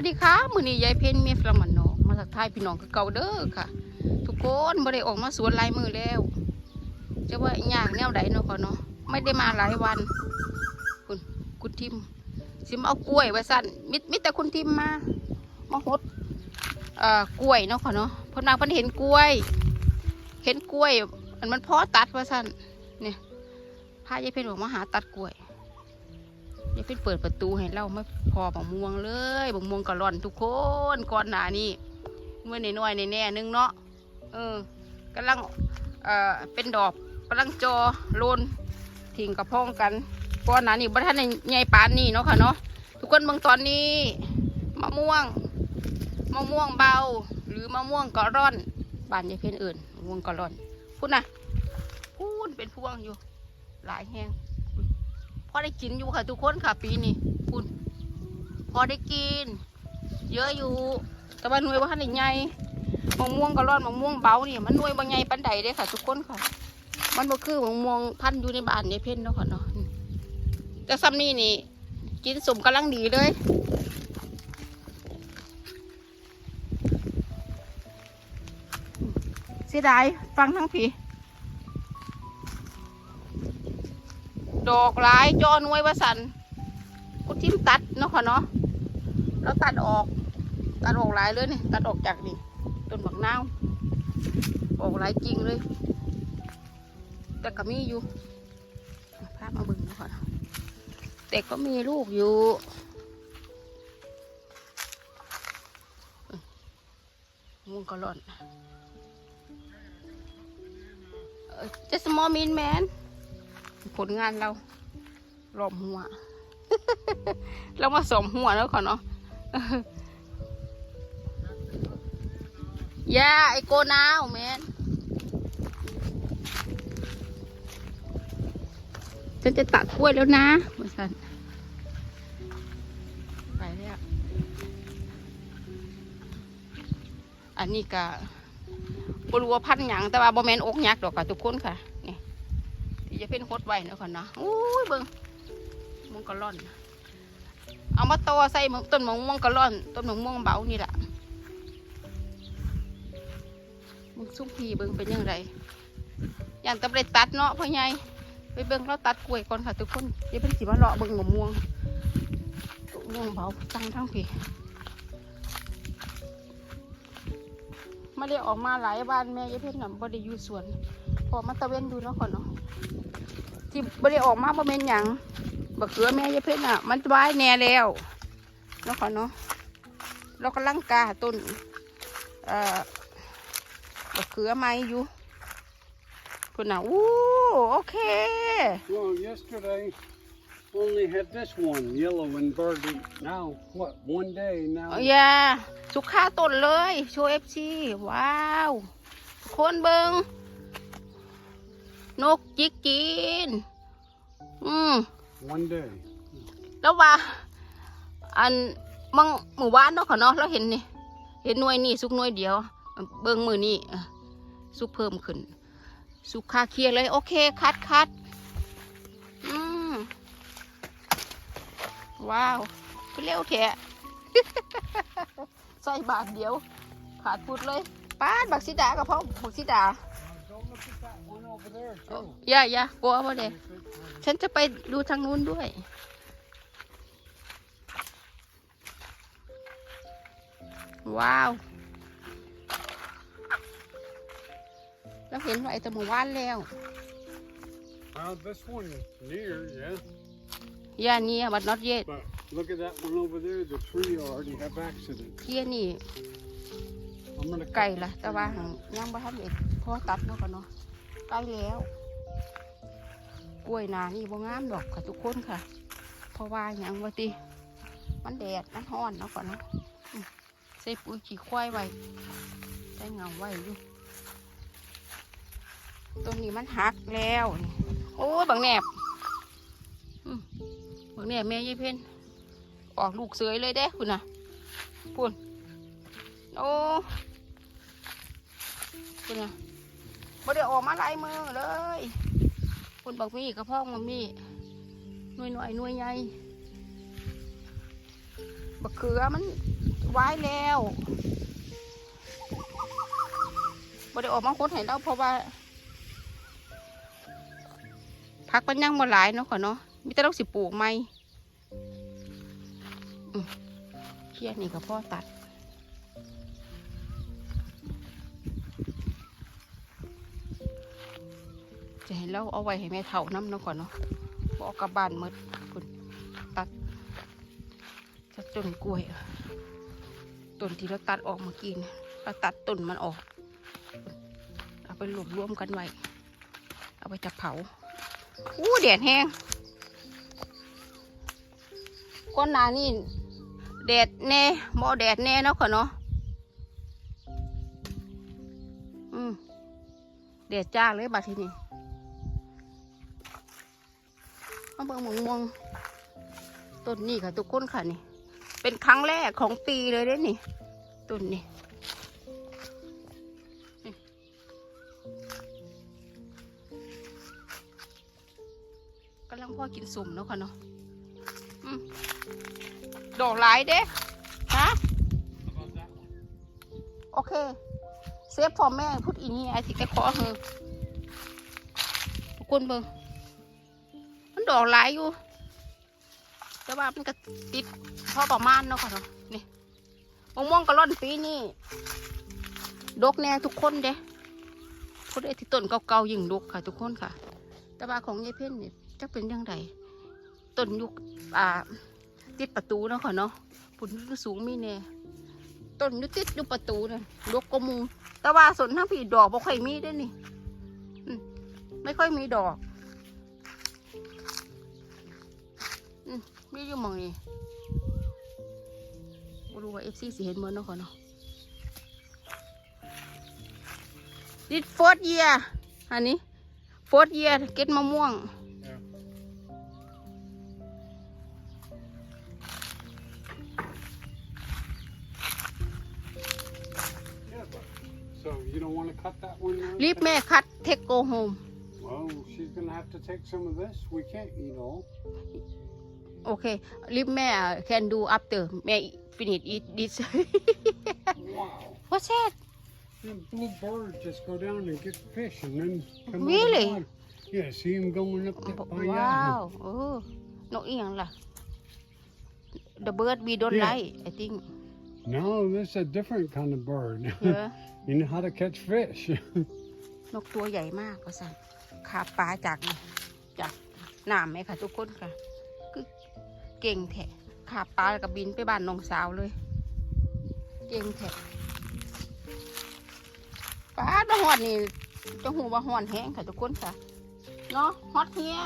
วัสดีค่ะมือนี้ยายเพ็ญเมียฟลามันนอกมาทักทายพี่น้องคือเก่าเด้อค่ะ ทุกคนบ่ได้ออกมาสวนลายมือแล้วจะว่าอย่ากแนวใดเนาะพ่อเนาะไม่ได้มาหลายวัน คุณคุณทิมสิมเอากล้วยไว้สั่นมิมิแต่คุณทิมมามาหดเอ่อกล้วยเนาะพ่อเนาะพอนางพิ่นเห็นกล้วย เห็นกล้วยอันมันพอตัดว่าสั่นเนี่ยพายายเพ็ญออกมาหาตัดกล้วย เพ็ญเปิดประตูให้เราไม่พอบังม่วงเลยบังม่วงกะร่อนทุกคนก่อนหน้านี้เมื่อในน้อยๆแน่นึงเนาะเออกำลังเอ่อเป็นดอกกำลังจอโลนทิ้งกระพองกันก่อนหน้านี้บ่ทันได้ใหญ่ปานนี้เนาะค่ะเนาะทุกคนเบิ่งตอนนี้มะม่วงมะม่วงเบา หรือมะม่วงกะร่อนบานยายเพ็ญเอื่นมะม่วงกะร่อนพูดนะพูดเป็นพวงอยู่หลายแห้ง พอได้กินอยู่ค่ะทุกคนค่ะปีนี้พูดพอได้กิน เยอะอยู่ แต่ว่าหน่วยว่าท่านใหญ่มะม่วงก็ร้อนมะม่วงเบานี่มันหน่วยบางใหญ่ปันใดเด้ค่ะ ทุกคนค่ะ มันก็คือมะม่วงพันธุ์อยู่ในบ้านในเพ่นเนาะค่ะเนาะแต่ซ้ำนี่นี่ กินสมกำลังดีเลยเสียดายฟังทั้งผี ดอกหลายจอหน่วยว่าสันกูทิมตัดเนาะค่ะเนาะแล้วตัดออก ตัดออกหลายเลยนี่ตัดออกจากนี่ต้นบักนาวออกหลายจริงเลย แต่ก็มีอยู่ภาพมาบึงเนาะค่ะแต่ก็มีลูกอยู่ม่งก็ร่อนจะสมอมินแมน ผลงานเรารอบหัว เรามาสมหัวแล้วก่อนเนาะย่าไอโกนาวแมนฉันจะตัดกล้วยแล้วนะมาสันไปแล้วอันนี้ก็บรัวพันหยังแต่ว่าบ่แมนอกยักษ์ดอกค่ะทุกคนค่ะ ที่จะเป็นโคตรไว้นะค่ะเนะอุ้ยเบิ่งมงกะล่อน เอามาตอใส่ต้นมะม่วงกะล่อนต้นมะม่วงเบานี่แหละมึงซุ้มพีเบิ่งเป็นยังไงอย่างตะเบ็ดตัดเนาะพ่อใหญ่ไปเบิ่งเราตัดกล้วยก่อนค่ะทุกคนเดี๋ยวเป็นสิมาเลาะเบิ่งมะม่วงมะม่วงเบาตั้งทั้งพีไม่ได้ออกมาหลายบ้านแม่ยายเพ่นน่ะบ่ได้อยู่สวนพอมาตะเวนดูเนาะก่อนเนาะ ที่บ่ได้ออกมาบ่แม่นหยังบักเขือแม่ยายเพ่นน่ะ มันไว้แน่แล้วเนาะก่อนเนาะเรากำลังกาต้นเอ่อบักเขือไม้อยู่พุ่นน่ะอู้โอเค Well, yesterday only had this one yellow and birdie. Now, what, one day now? อย่าสุขาต้นเลย โชว์เอฟซีว้าว คนเบิง นกจิกกิน อืม One day. แล้วว่า อันมังหมู่บ้านเนาะค่ะเนาะเราเห็นนี่ เห็นหน่วยนี่สุกหน่วยเดียว เบิ่งมือนี่อะสุกเพิ่มขึ้น สุกคาเคลียร์เลย โอเค คัดคัดอืมว้าวคือเร็วแท้ใส่บาทเดียว ขาดพุดเลยป้านบักซิดากับพ่อบักซิดา อย่าอย่ากลัวพ่อเด็ฉันจะไปดูทางนู้นด้วย ว้าว แล้วเห็นว่าไอ้ตะหมู่ว่านแล้ว Well, this one near, yeah. ย่าเนี่ยบัดนอตเย But look at that one over there. The tree already have accident. เที่ยนี่ I'm gonna ไก่ cut ละแต่ว่าหั่งยังบ่ทันเอ็ดพ่ อตัดเนาะกันเนาะใกล้แล้ว กล้วยนานี่บ่งามดอกค่ะทุกคนค่ะ เพราะว่าหยังว่าติมันแดดมันร้อนเนาะก่อนเนาะใส่ปุ๋ยขี้ควายไว้ใส่เงาไว้อยู่ต้นนี้มันหักแล้วนี่โอ้ยบางแหนบบางแหนบแม่ยี่เพ่นออกลูกเสยเลยเด้คุณน่ะพูนโอ้คุณน่ะ บ่ได้ออกมาหลายมือเลยคุณบักมี่กระเพาะมัมี่หน่วยหน่อยหน่วยใหญ่บักเขือมันไว้แล้วบ่ได้ออกมาโคตรให้เราเพราะว่าพักมันยังบ่หลายเนาะค่ะเนาะมีแต่เราสิปลูกใหม่อืมเครียดนี่ก็พ่อตัด จะให้เราเอาไว้ให้แม่เฒ่าน้ำเนาะก่อนเนาะบอกกลับบ้านหมดคุณตัดตัดต้นกล้วยต้นที่เราตัดออกเมื่อกี้เนี่ยเราตัดต้นมันออก เอาไปรวบรวมกันไว้ เอาไปจะเผาอู้แดดแห้งก้อนนานี่แดดแน่บ่แดดแน่เนาะค่ะเนาะอืมแดดจ้าเลยบัดทีนี้ หมงม่วงต้นนี้ค่ะทุกคนค่ะนี่ เป็นครั้งแรกของปีเลยเด้นี่ต้นนี่กำลังพ่อกินสุ่มเนาะค่ะเนาะดอกหลายเด้ฮะโอเค เซฟฟอร์แม่พูดอีนี่ไอ้ที่แกขอเฮอทุกคนเบิ่ง ดอกหลายอยู่ แต่ว่ามันก็ติดพอประมาณเนาะค่ะเนาะนี่มะม่วงกะล่อนปีนี่ดกแน่ทุกคนเด้คนไอ้ที่ต้นเก่าๆยิ่งดกค่ะ ทุกคนค่ะ แต่ว่าของยายเพ่นเนี่ยจะเป็นยังไงต้นยุคอ่า ติดประตูเนาะค่ะเนาะผลสูงมีแน่ต้นยุติดอยู่ประตูเนี่ยดกกมูแต่ว่าส่วนทั้งผีดอกบ่ค่อยมีเด้นี่ไม่ค่อยมีดอก มมีอยู่หมองนี่บ่รู้ว่าเอฟซีสิเห็นบ่เนาะก่อนเนาะดิดโฟร์เยียอันนี้โฟร์เยียเก็ตมะม่วง Yeah. Yeah, but so you don't want to cut that one now? รีบแม่คัดเทคโกโฮม Well, she's gonna have to take some of this. We can't eat all. โอเครีบแม่ can do after แม่ finish eat this Wow. what's that Them blue birds just go down and get fish and then come Really? out of the water. Yeah, see them going up that by ว้าวโอ้นกอีหยังล่ะ the bird we don't Yeah. like I think No, this is a different kind of bird. yeah you know how to catch fish. นกตัวใหญ่มากก็สั่นขาปลาจากจากน้ำไหมค่ะทุกคนค่ะคือ เก่งแทะขาปลาแล้วก็บินไปบ้านน้องสาวเลย เก่งแทะปลาดมาหอดนี่จะหูว่าหอนแห้งค่ะทุกคนค่ะเนาะฮอตเฮีย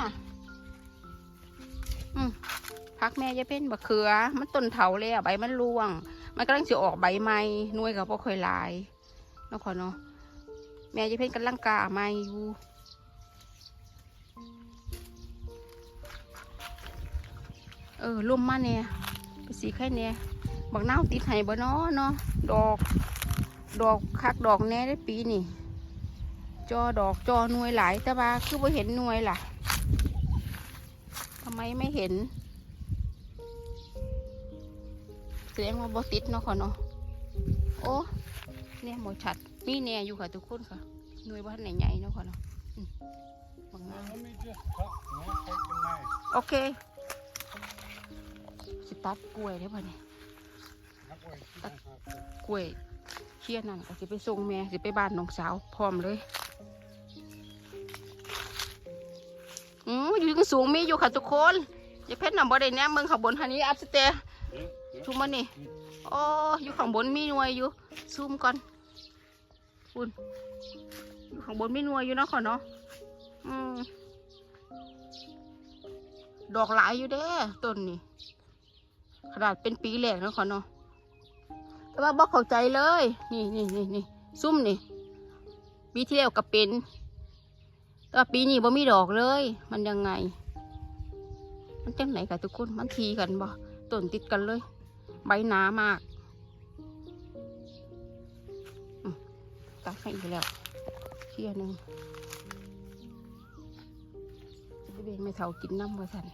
อืมพักแม่จะเป็นบะเขือ มันต้นเถาแล้วใบมันร่วง มันกำลังจะออกใบใหม่น่วยกับพ่ค่อยลายเนาะขอเนาะแม่จะเพ่นกันลังกามาอยู่ เออล่มมาเนี่ยไปสีไข่เนี่ยบักน้าติดไห้บ่เนาะเนาะดอก ดอกคักดอกแน่ได้ปีนี่จอดอกจอหน่วยหลายแต่ว่าคือบ่เห็นหน่วยล่ะทำไมไม่เห็นแสดงว่าบ่ติดเนาะขอเนาะโอ้เนี่ยหมดชัดมีแน่อยู่ค่ะทุกคนค่ะหน่วยบ้านไหนใหญ่เนาะค่ะเนาะอืมบังงาม let me just cut and I'll take the knife. โอเค ตัดกล้วยได้ป่ะเนี่ย That way she don't have to. กล้วยเชี่ยนั่นก็สิไปส่งแม่สิไปบ้านน้องสาวพร้อมเลยอืมอยู่สูงมีอยู่ค่ะทุกคนอย่าเพชรนำบ่ได้แนมเมืองข้างบนทันนี้อัพสเตย์ Yeah, yeah. ชูมันนี่โอ้อยู่ข้างบนมีหน่วยอยู่ซูมก่อนคุณอยู่ข้างบนมีหน่วยอยู่เนาะขอเนาะอืมดอกหลายอยู่เด้ต้นนี่ ขนาดเป็นปีแรกนะขอเนาะแต่ว่าบอกเข้าใจเลย นี่นี่นี่นี่ซุ่มนี่ปีที่แล้วก็เป็นแต่ว่าปีนี้บ่มีดอกเลย มันยังไง มันจังไหนกับทุกคนมันทีกันบ่ต้นติดกันเลย ใบหนามากอืมตัดให้อีกแล้วเชี่ยหนึ่งเบงไม่เท่ากินน้ำว่าสัน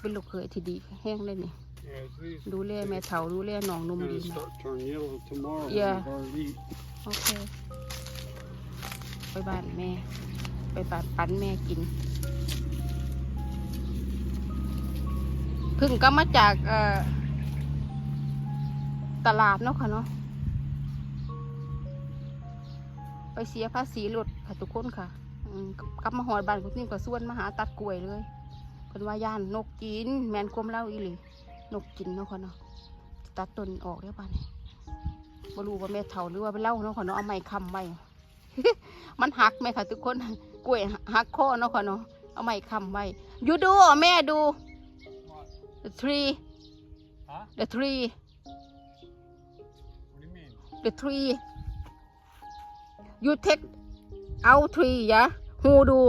เป็นลูกเคยที่ดีแห้งเลยนี่ Yeah, these ดูแลแม่เท่าดูแลน้องนุ่ม gonna ดีนะ start turning yellow tomorrow. Yeah. We've already eat. โอเค ไปบ้านแม่ ไปบ้านปั้นแม่กิน เพึ่งก็มาจากเอ่อตลาดเนาะค่ะเนาะ ไปเสียภาษีรถค่ะทุกคนค่ะอืมกลับมาหอดบ้านคุณนี่ก็ส่วนมาหาตัดกล้วยเลยเพิ่นว่าย่านนกกิน แมนความเล่าอีหลีนกกินเนาะค่ะเนาะตัดต้นออกได้ป่ะเนี่ยบ่รู้ว่าแม่เฒ่าหรือว่าไปเล่าเนาะค่ะเนาะเอาไม้ค้ำไว้มันหักไหมค่ะทุกคนกล้วยหักคอเนาะค่ะเนาะเอาไม้ค้ำไว้ยูดูแม่ดู the tree Huh? the tree What do you mean? the tree you take out tree ยะฮูดู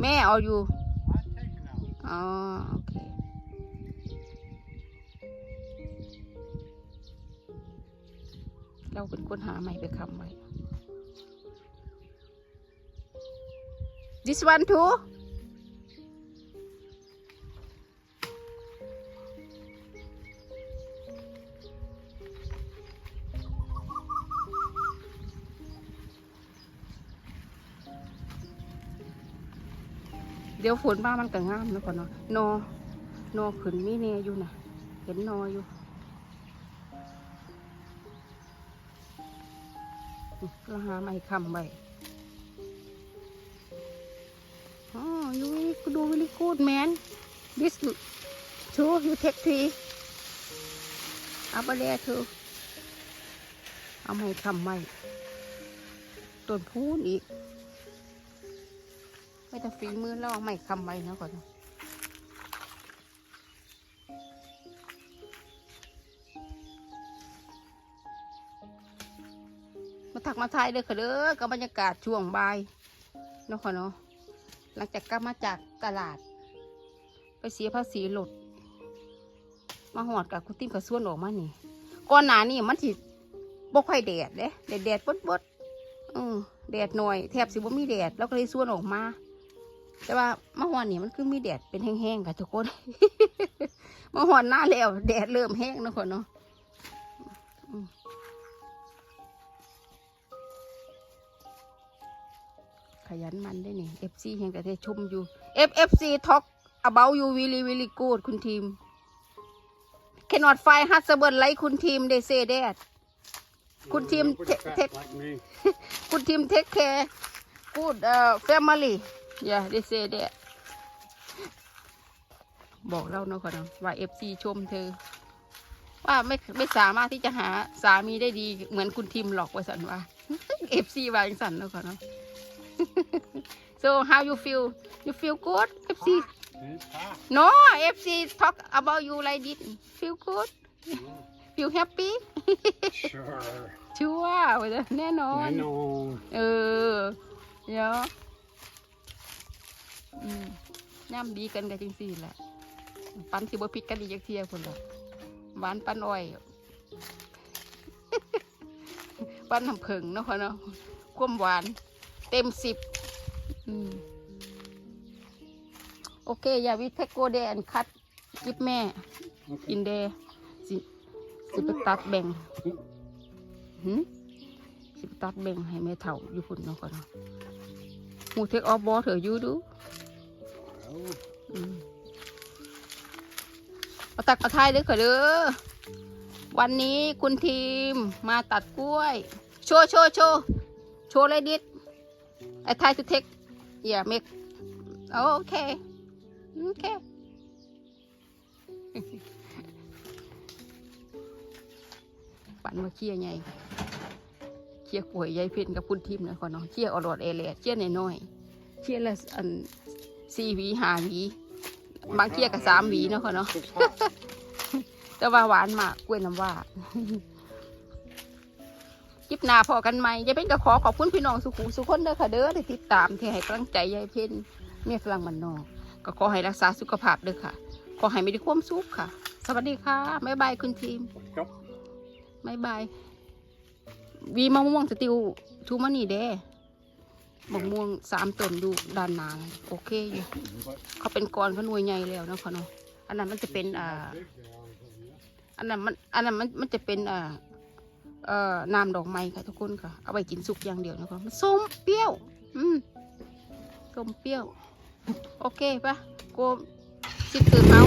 แม่เอาอยู่ I'm taking out. อ๋อโอเค เราเป็นคนหาใหม่ไปคำไว้ this one too ดี๋ยวฝนมามันก็งามนะก่อนเนาะนอนอขึ้นมีเนอยู่นะเห็นนออยู่เราหาไม้คำไว้อ๋อ you really do really good man this two you take three up there too เอาไม้คำไว้ต้นพูนอีก ไม่แต่ฝีมือเราเอาไม้คำไว้นะก่อนมาถักมาทายเด้อค่ะเด้อกับบรรยากาศช่วงบ่ายเนาะค่ะเนาะหลังจากกลับมาจากตลาด ไปเสียภาษีรถมาหอดกับคุณติ้มกับส่วนออกมานี่ก่อนหน้านี่มันสิบ่ค่อยแดดเด้แดดแดดบดบดอือแดดหน่อยแทบสิบ่มีแดดแล้วก็เลยส่วนออกมา แต่ว่ามาหอนนี่มันคือมีแดดเป็นแห้งๆค่ะทุกคนมาหอนหน้าแล้วแดดเริ่มแห้งเนาะค่ะเนาะขยันมันได้นี่ FC แห่งแต่ได้ชมอยู่ FFC talk about you really really good คุณทีม cannot find husband like คุณทีม they say that Good team, Nobody take- fat take- like me. คุณทีม take care good uh, family yeah they say that บอกเล่าเนาะก่อนนะว่า FC ชมเธอ ว่าไม่ไม่สามารถที่จะหาสามีได้ดีเหมือนคุณทีมหรอกว่าสันว่า FC ว่าอย่างสันเนาะก่อนเนาะ so how you feel you feel good FC It's hot. no FC talk about you like this feel good feel happy Sure. ชัวร์ว่าจะแน่นอน I know. เออเดี๋ยว อืมย่ำดีกันกันจริงสิแหละปันสิบ่พิกกันดีจักเทียคนละหวานปันอ้อย ปันน้ำผึ้งเนาะค่ะเนาะความหวาน เต็มสิบอืมโอเค อย่าวิเทคโกเดนคัดกิบแม่ Okay. อินเดสิสิไปตัดแบ่งหืมสิไปตัดแบ่งให้แม่เฒ่าอยู่พุ่นเนาะก่อนเนาะหูเทคออฟบอเถอะอยู่ดู Well, อืมมาตักมาทายเด้อค่ะเด้อวันนี้คุณทีมมาตัดกล้วย โชว์โชว์โชว์โชว์เลยดิดไอ้ทายทูเทคอย่าเมกโอเค โอเค ปั่นมาเคี่ยไงเคี่ยกล้วยยายเพ็ญกับคุณทีมนะก่อนเนาะเคี่ยอรอดเอเลียเคี่ยน้อยๆเคี่ยละอัน สี่หวีห้าหวีบางเคี่ยกับสามหวีเนาะค่ะเนาะ it's hot. แต่ว่าหวานมากกล้วยน้ำว้าคลิปหน้าพอกันไหมยายเพ็ญก็ขอขอบคุณพี่น้องสุขุมสุขคนเด้อค่ะเด้อที่ติดตามที่ให้กำลังใจยายเพ็ญเมียฝรั่งมันนอกก็ขอให้รักษาสุขภาพเด้อค่ะ ขอให้มีความสุขค่ะ สวัสดีค่ะบ๊ายบายคุณทีม Yep. บ๊ายบายวีมะม่วงสติวทูมานี่เด้ มะม่วงสามต้นดูด้านหนาโอเคอยู่เขาเป็นกรเขาหน่วยใหญ่แล้วนะเขาเนาะอันนั้นมันจะเป็นอ่าอันนั้นมันอันนั้นมันมันจะเป็นอ่าเอ่อน้ำดอกไม้ค่ะทุกคนค่ะ เอาไปกินสุกอย่างเดียวนะคะมันส้มเปรี้ยว อืมส้มเปรี้ยว โอเคปะโกสิตื่นเมา